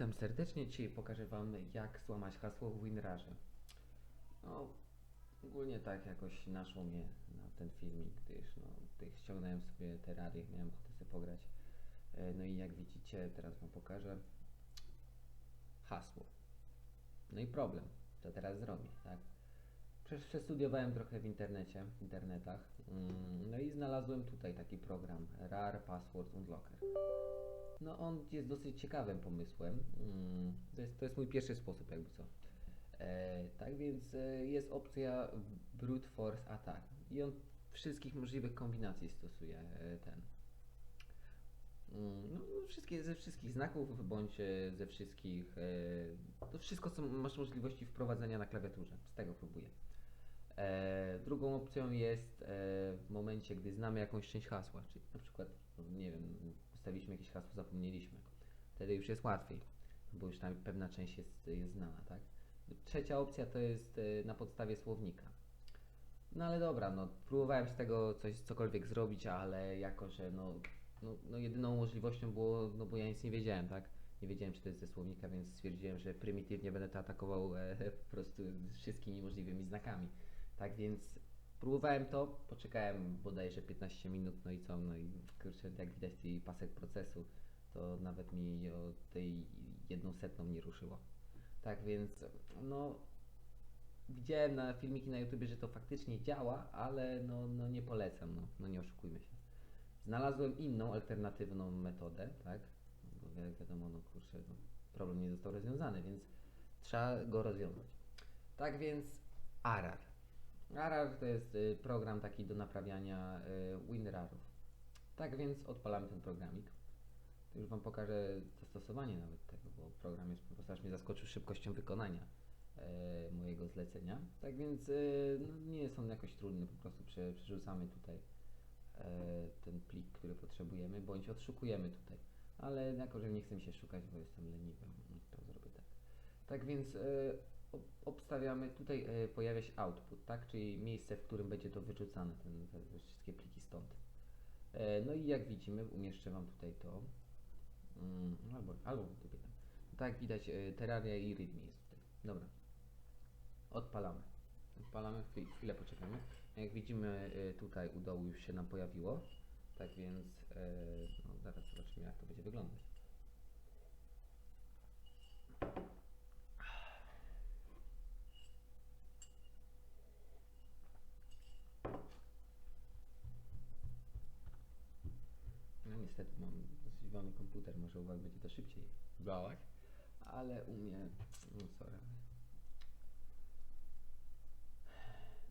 witam serdecznie. Dzisiaj pokażę Wam, jak złamać hasło w WinRarze. No, ogólnie tak jakoś naszło mnie na ten filmik, gdyż no, tutaj ściągnąłem sobie Terrarię, miałem ochotę sobie pograć. E, No i jak widzicie, teraz Wam pokażę hasło. No i problem, co teraz zrobić, tak? Przestudiowałem trochę w internecie, w internetach, mm, no i znalazłem tutaj taki program, RAR Password Unlocker. No on jest dosyć ciekawym pomysłem. Mm, To jest, to jest mój pierwszy sposób, jakby co. E, tak więc e, jest opcja Brute Force Attack i on wszystkich możliwych kombinacji stosuje e, ten. Mm, No, wszystkie, ze wszystkich znaków, bądź e, ze wszystkich. To wszystko, co masz możliwości wprowadzenia na klawiaturze. Z tego próbuję. E, drugą opcją jest e, w momencie, gdy znamy jakąś część hasła, czyli na przykład, no, nie wiem, ustawiliśmy jakieś hasło, zapomnieliśmy. Wtedy już jest łatwiej, bo już tam pewna część jest, jest znana, tak? Trzecia opcja to jest e, na podstawie słownika. No ale dobra, no próbowałem z tego coś, cokolwiek zrobić, ale jako, że no, no, no jedyną możliwością było, no bo ja nic nie wiedziałem, tak? Nie wiedziałem, czy to jest ze słownika, więc stwierdziłem, że prymitywnie będę to atakował e, po prostu wszystkimi możliwymi znakami. Tak więc próbowałem to, poczekałem bodajże 15 minut, no i co, no i kurczę, jak widać tej pasek procesu, to nawet mi o tej jedną setną nie ruszyło. Tak więc, no widziałem na filmiki na YouTube, że to faktycznie działa, ale no, no nie polecam, no, no nie oszukujmy się. Znalazłem inną, alternatywną metodę, tak? Bo jak wiadomo, no kurczę, no, problem nie został rozwiązany, więc trzeba go rozwiązać. Tak więc ARAR. ARAR to jest y, program taki do naprawiania y, WinRARów. Tak więc odpalamy ten programik. Już Wam pokażę zastosowanie nawet tego, bo program jest po prostu aż mnie zaskoczył szybkością wykonania e, mojego zlecenia. Tak więc no, nie jest on jakoś trudny, po prostu prze, przerzucamy tutaj ten plik, który potrzebujemy, bądź odszukujemy tutaj. Ale jako, że nie chcę się szukać, bo jestem leniwy, to zrobię tak. Tak więc obstawiamy, tutaj e, pojawia się output, tak? Czyli miejsce, w którym będzie to wyrzucane, ten, te wszystkie pliki stąd. E, No i jak widzimy, umieszczę Wam tutaj to. Mm, albo, albo tam. Tak widać, e, Terraria i README jest tutaj. Dobra. Odpalamy. Odpalamy, chwil, chwilę poczekamy. Jak widzimy, tutaj u dołu już się nam pojawiło. Tak więc, no, zaraz zobaczymy jak to będzie wyglądać. No niestety mam wolny komputer, może u Was będzie to szybciej działać, ale u mnie, no sorry.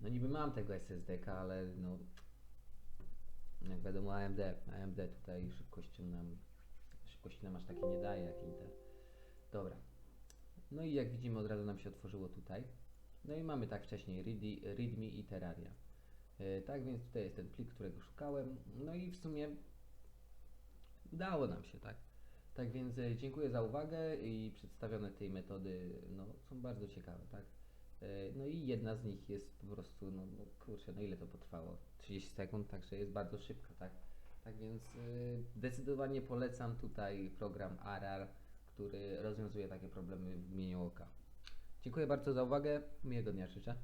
No niby mam tego SSD, ale no jak wiadomo AMD, AMD tutaj szybkością nam, szybkości nam aż takie nie daje jak Intel. Dobra. No i jak widzimy od razu nam się otworzyło tutaj. No i mamy tak wcześniej readme i Terraria. E, tak więc tutaj jest ten plik, którego szukałem. No i w sumie Udało nam się, tak. Tak więc e, dziękuję za uwagę i przedstawione tej metody no, są bardzo ciekawe, tak. E, No i jedna z nich jest po prostu, no, no kurczę, no ile to potrwało? 30 sekund, także jest bardzo szybka, tak. Tak więc e, zdecydowanie polecam tutaj program ARAR, który rozwiązuje takie problemy w imieniu oka. Dziękuję bardzo za uwagę, miłego dnia życzę.